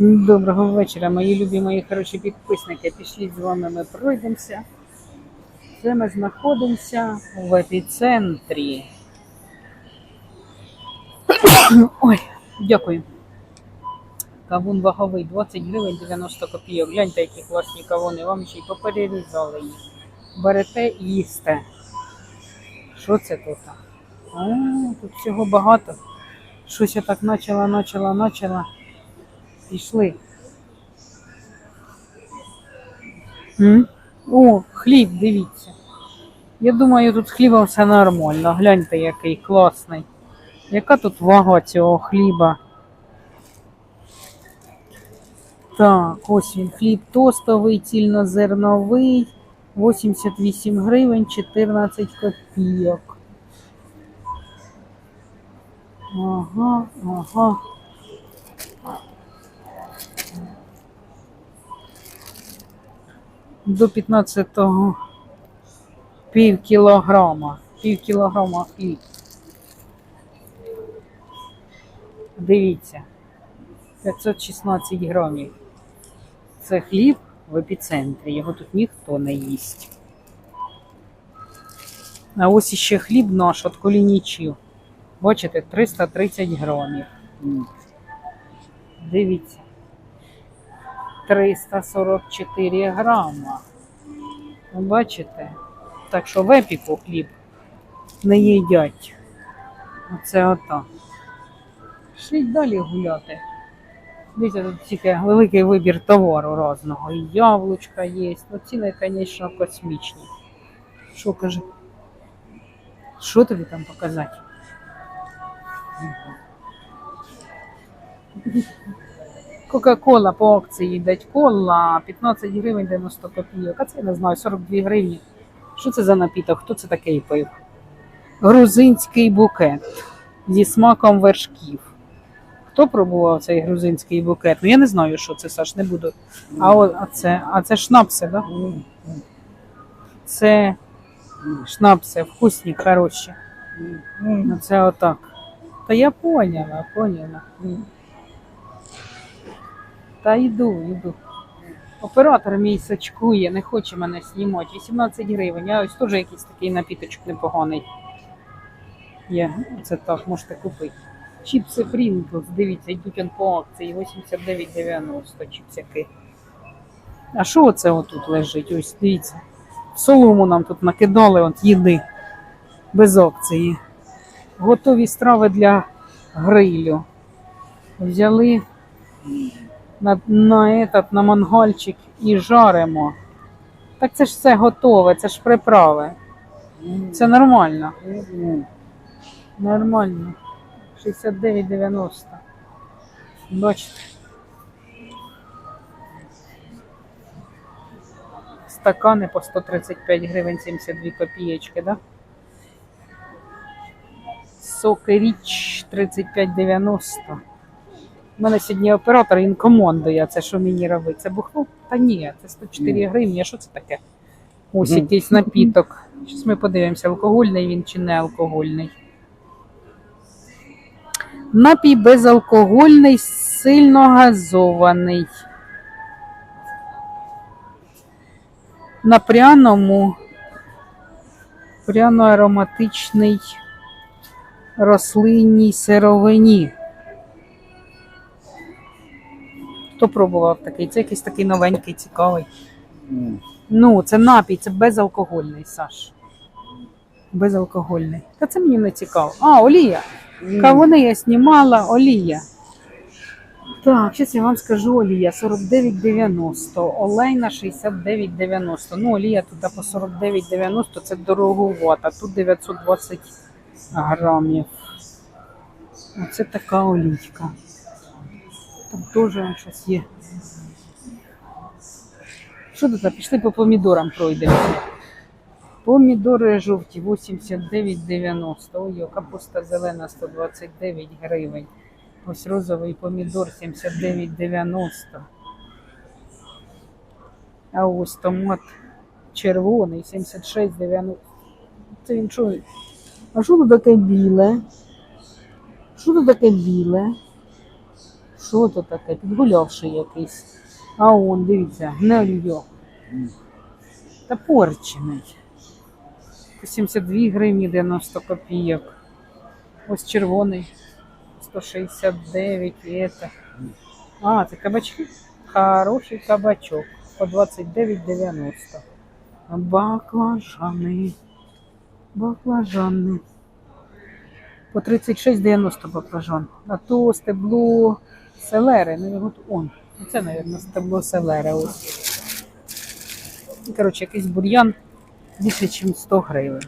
Доброго вечора, мої любі, мої хороші підписники. Пішліть з вами ми пройдемося. Це ми знаходимося в епіцентрі. Ой, дякую. Кавун ваговий 20 гривень 90 копійок. Гляньте, які класні кавуни. Вам ще й поперерізали їх. Берете і їсте. Що це тут? А, тут всього багато. Щось я так почала, почала, почала. Пішли. О, хліб, дивіться. Я думаю, тут з хлібом все нормально. Гляньте, який класний. Яка тут вага цього хліба? Так, ось він хліб тостовий, цільнозерновий, 88 гривень, 14 копійок. Ага, ага. До 15-го пів кілограма. Пів кілограма хліб. Дивіться. 516 грамів. Це хліб в епіцентрі. Його тут ніхто не їсть. А ось іще хліб наш від колінічів. Бачите, 330 грамів. Дивіться. 344 грама. Ви Бачите? Так що в епіку хліб не їдять. Оце отак. Шліть далі гуляти. Дивіться, тут тільки великий вибір товару різного. І яблучка є. Ну, ціни, звісно, космічні. Що каже? Що тобі там показати? Кока-кола по акції дать кола 15 гривень 90 копійок. А це я не знаю, 42 гривні. Що це за напіток? Хто це такий пив? Грузинський букет зі смаком вершків. Хто пробував цей грузинський букет? Ну я не знаю, що це, Саш, не буду. А, о, а це, а це шнапси, да? Це шнапси, вкусні, хороші. Це отак. Та я поняла, поняла. Та йду, йду. Оператор мій сачкує, не хоче мене знімати. 18 гривень, а ось теж якийсь такий напіточок непоганий. Є, це так, можете купити. Чіпси Pringles, дивіться, йдуть он по акції 89,90 чіпсяки. А що оце отут лежить? Ось дивіться. Солому нам тут накидали от їди без акції. Готові страви для грилю. Взяли на, на, этот, на мангальчик і жаримо. Так це ж все готове, це ж приправи. Це нормально. Нормально. 69,90. Бачите. Стакани по 135 гривень 72 копієчки, да? Соки річ 35,90. У мене сьогодні оператор, він командує, це що мені робить. Це бухло? Та ні, це 104 гривні. А що це таке? Ось якийсь напіток. Зараз ми подивимося, алкогольний він чи не алкогольний. Напій безалкогольний, сильно газований. На пряному пряно-ароматичний рослинній сировині. Хто пробував такий? Це якийсь такий новенький, цікавий. Ну, це напій, це безалкогольний, Саш. Безалкогольний. Та це мені не цікаво. А, олія. Кавуни я знімала, олія. Так, зараз я вам скажу олія 49,90, олейна 69,90. Ну, олія туди по 49,90, це дороговата. Тут 920 грамів. Оце така олійка. Там теж щось є. Що тут? Пішли по помідорам пройдемося. Помідори жовті 89,90. Ой, капуста зелена 129 гривень. Ось розовий помідор 79,90. А ось томат червоний 76,90. Це він що? А що тут таке біле? Що тут таке біле? Що то таке? Підгулявший якийсь. А он, дивіться, гнильо. Та порчений. По 72 гривні 90 копійок. Ось червоний. 169 і это. А, це кабачки. Хороший кабачок. По 29,90. Баклажани. Баклажани. По 36,90 баклажан. А то стебло селери. Ну, он. Це, мабуть, стебло селери. Коротше, якийсь бур'ян більше, ніж 100 гривень.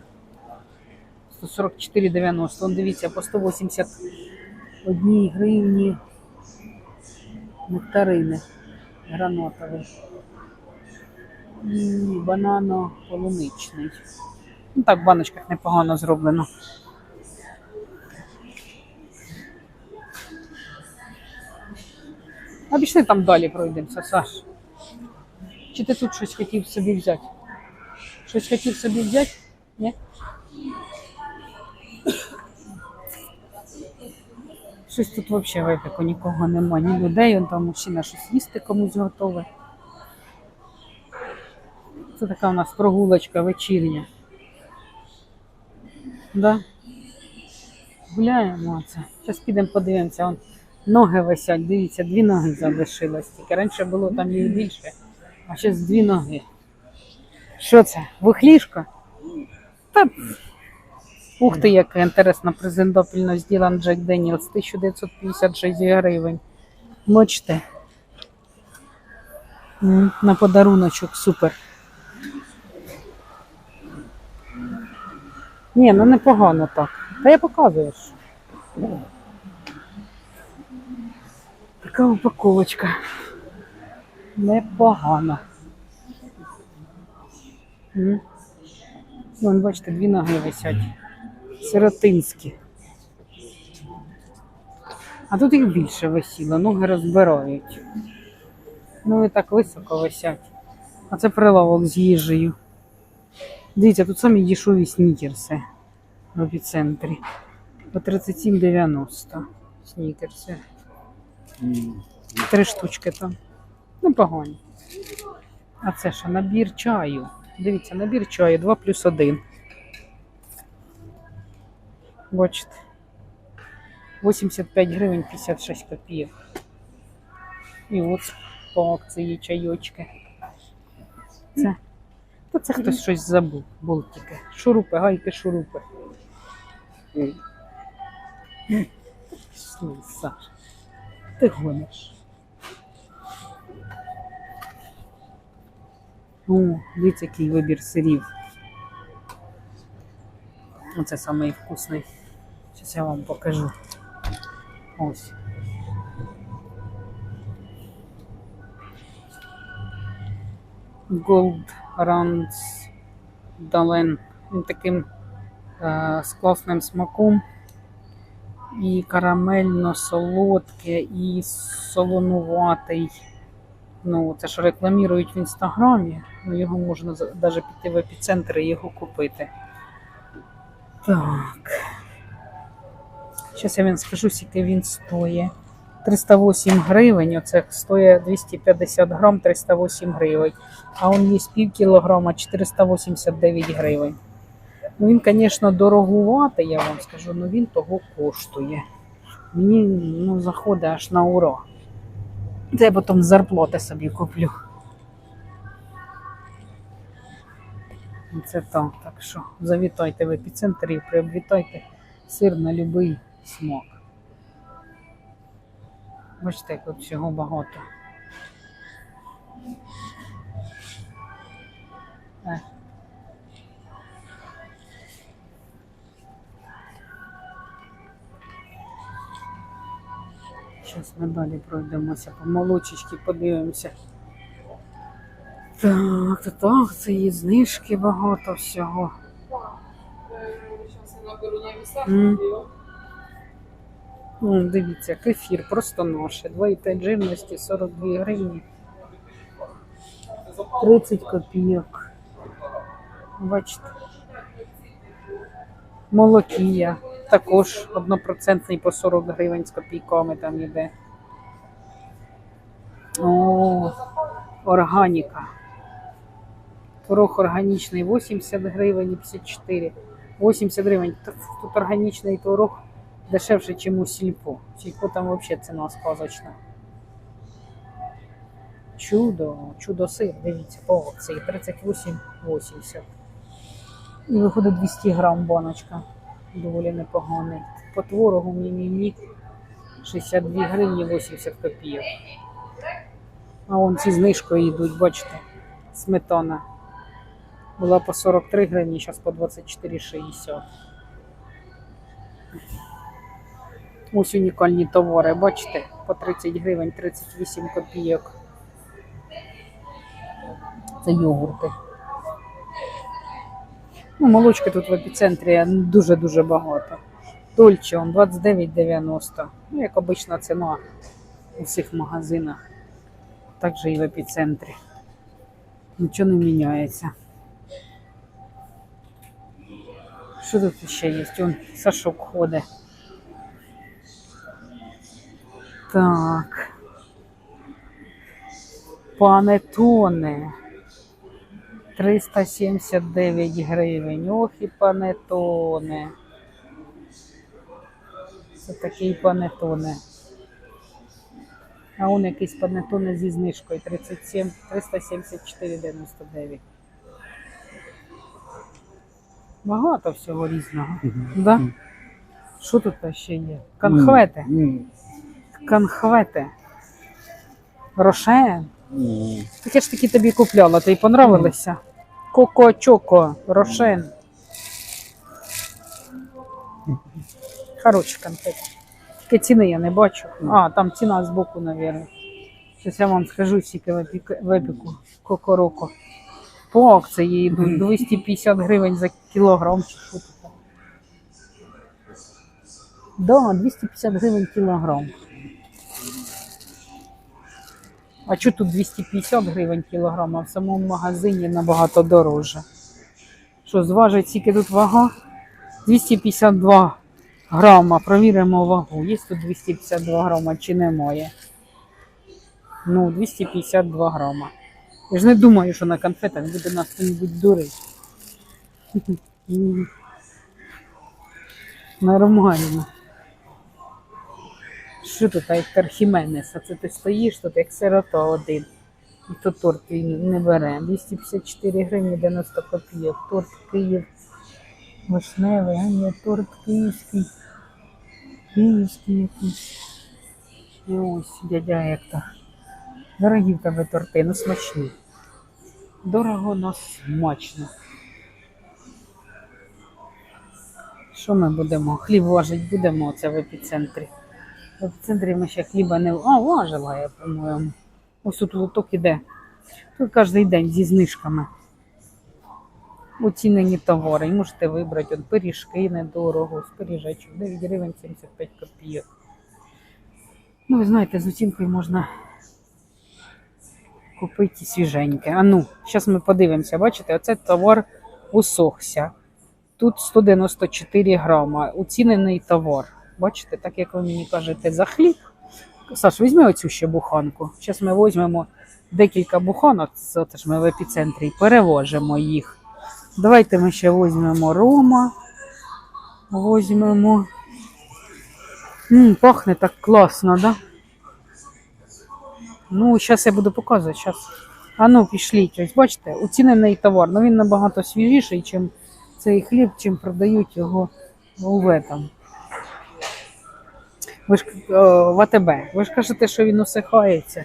144,90. Вон дивіться, по 181 гривні нектарини гранатові. І банано-полуничний. Ну так, в баночках непогано зроблено. А пішли там далі пройдемося, Саш. Чи ти тут щось хотів собі взяти? Щось хотів собі взяти? Ні? Щось тут взагалі випеку нікого нема, ні людей, он там мужчина щось їсти комусь готове. Це така у нас прогулочка вечірня. Да? Гуляємо це. Зараз підемо подивимося. Ноги висять, дивіться, дві ноги залишилось. Тільки раніше було там їх більше, а зараз дві ноги. Що це? Вухлішка? Та Ух ти, яка інтересна презентабельно зроблен Джек Деніелс. 1956 гривень. Бачите? На подаруночок супер. Ні, ну непогано так. Та я показую. Така упаковочка. Непогано. М. Вон, бачите, дві ноги висять. Сиротинські. А тут їх більше висіло, ноги розбирають. Ну і так високо висять. А це прилавок з їжею. Дивіться, тут самі дешеві снікерси в епіцентрі. По 37,90 снікерси. Три штучки там. Ну, погані. А це що, набір чаю. Дивіться, набір чаю 2 плюс 1. Бачите. 85 гривень 56 копійок. І от по акції чайочки. Це. Та це хтось щось забув. Болтики. Шурупи, гайки, шурупи. Слухай, Саш, ти гониш. О, дивіться, який вибір сирів. Оце самий вкусний. Зараз я вам покажу. Ось. Gold Runs Dalen. Таким е, з класним смаком. І карамельно-солодке, і солонуватий. Ну, це ж рекламують в інстаграмі. Ну, його можна навіть піти в епіцентр і його купити. Так. Зараз я вам скажу, скільки він стоїть. 308 гривень, оце стоїть 250 грам, 308 гривень. А он є пів кілограма, 489 гривень. Ну, він, звісно, дорогуватий, я вам скажу, але він того коштує. Мені ну, заходить аж на ура. Це я потім зарплати собі куплю. Це так, так що завітайте в епіцентр і приобретайте сир на будь-який смак. Бачите, як тут всього багато. Зараз ми далі пройдемося по молочечки, подивимося. Так, то так, це є знижки багато всього. М. О, дивіться, кефір, просто наше. 2,5 жирності, 42 гривні. 30 копійок. Бачите. Молокія. Також однопроцентний по 40 гривень з копійками там іде. О, органіка. Творог органічний 80 гривень і 54. 80 гривень. Тут органічний творог дешевше, ніж у сільпо. Сільпо там взагалі ціна сказочна. Чудо, чудо сир, дивіться, по акції 38,80. І виходить 200 грам баночка. Доволі непоганий. По творогу мімімі 62 гривні 80 копійок. А вон ці знижкою йдуть, бачите, сметана. Була по 43 гривні, зараз по 24,60. Ось унікальні товари, бачите, по 30 гривень 38 копійок. Це йогурти. Ну, молочки тут в епіцентрі дуже-дуже багато. Дольче он 29,90. Ну, як обична ціна у всіх магазинах. Так же і в епіцентрі. Нічого не міняється. Що тут ще є? Он Сашок ходить. Так. Панетоне. 379 гривень. Ох і панетоне. Це такий панетоне. А он якийсь панетоне зі знижкою 37, 374,99. Багато всього різного. Да? Що тут ще є? Конхвети. Конхвети. Рошен. Так я ж таки тобі купляла, тобі понравилися? Коко Чоко, Рошен. Хороші конфети. Тільки ціни я не бачу. А, там ціна збоку, мабуть. Щось я вам скажу, скільки в епік- в епіку Кокороко. По акції йдуть 250 гривень за кілограм. Чи що тут? Да, 250 гривень кілограм. А що тут 250 гривень кілограм, а в самому магазині набагато дорожче. Що, зважить скільки тут вага? 252 грама. Провіримо вагу. Є тут 252 грама чи немає? Ну, 252 грама. Я ж не думаю, що на конфетах буде нас хто-небудь дурити. Нормально. Що тут, як Архіменес? А це ти стоїш тут, як сирота один. І то торт він не бере. 254 гривні 90 копійок. Торт Київ. Вишневий, а ні, торт київський. Київський якийсь. І ось дядя як-то. Дорогі в тебе торти, ну смачні. Дорого, но смачно. Що ми будемо? Хліб важить будемо оце в епіцентрі. В епіцентрі ми ще хліба не. А, важила я, по-моєму. Ось тут лоток іде. Тут кожен день зі знижками. Оцінені товари. І можете вибрати от пиріжки недорого, з пиріжечок 9 гривень 75 копійок. Ну, ви знаєте, з оцінкою можна купити свіженьке. А ну, зараз ми подивимося, бачите, оце товар усохся. Тут 194 грама. Уцінений товар. Бачите, так як ви мені кажете, за хліб. Саш, візьми оцю ще буханку. Зараз ми візьмемо декілька буханок, це ж ми в епіцентрі, і перевожимо їх. Давайте ми ще візьмемо рома. Візьмемо. М, пахне так класно, да? Ну, зараз я буду показувати. Щас. А ну, пішліть. Ось бачите, оцінений товар. Ну він набагато свіжіший, ніж цей хліб, чим продають його у этом. Ви ж е, в АТБ. Ви ж кажете, що він усихається.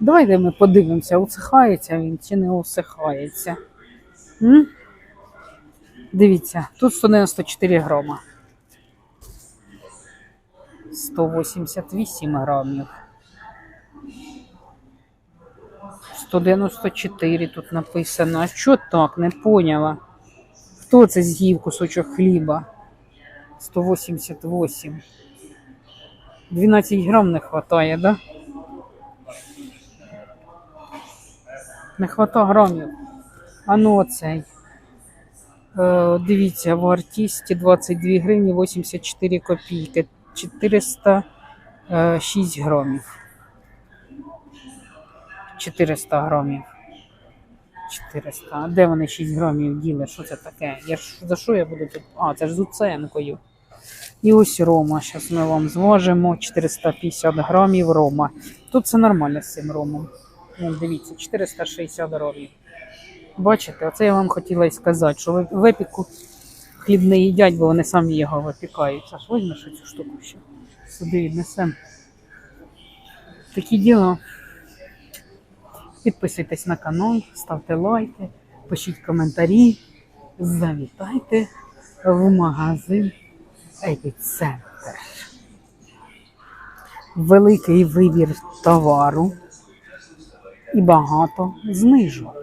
Давайте ми подивимося, усихається він чи не усихається. М? Дивіться, тут 194 грама. 188 грамів. 194 тут написано. А що так? Не поняла. Хто це з'їв кусочок хліба? 188. 12 грам не вистачає, да? Не вистачає грамів. А ну оцей. Е, дивіться, в артісті 22 гривні 84 копійки. 406 грамів. 400 грамів. 400. А де вони 6 грамів діли? Що це таке? Я ж за що я буду тут? А, це ж з уценкою. І ось рома. Зараз ми вам зважимо 450 грамів рома. Тут все нормально з цим ромом. Ну, дивіться, 460 грамів. Бачите, оце я вам хотіла і сказати, що в- в епіку хліб не їдять, бо вони самі його випікають. Саш, візьмеш цю штуку ще. Сюди віднесемо. Такі діло. Підписуйтесь на канал, ставте лайки, пишіть коментарі, завітайте в магазин Епіцентр. Великий вибір товару і багато знижок.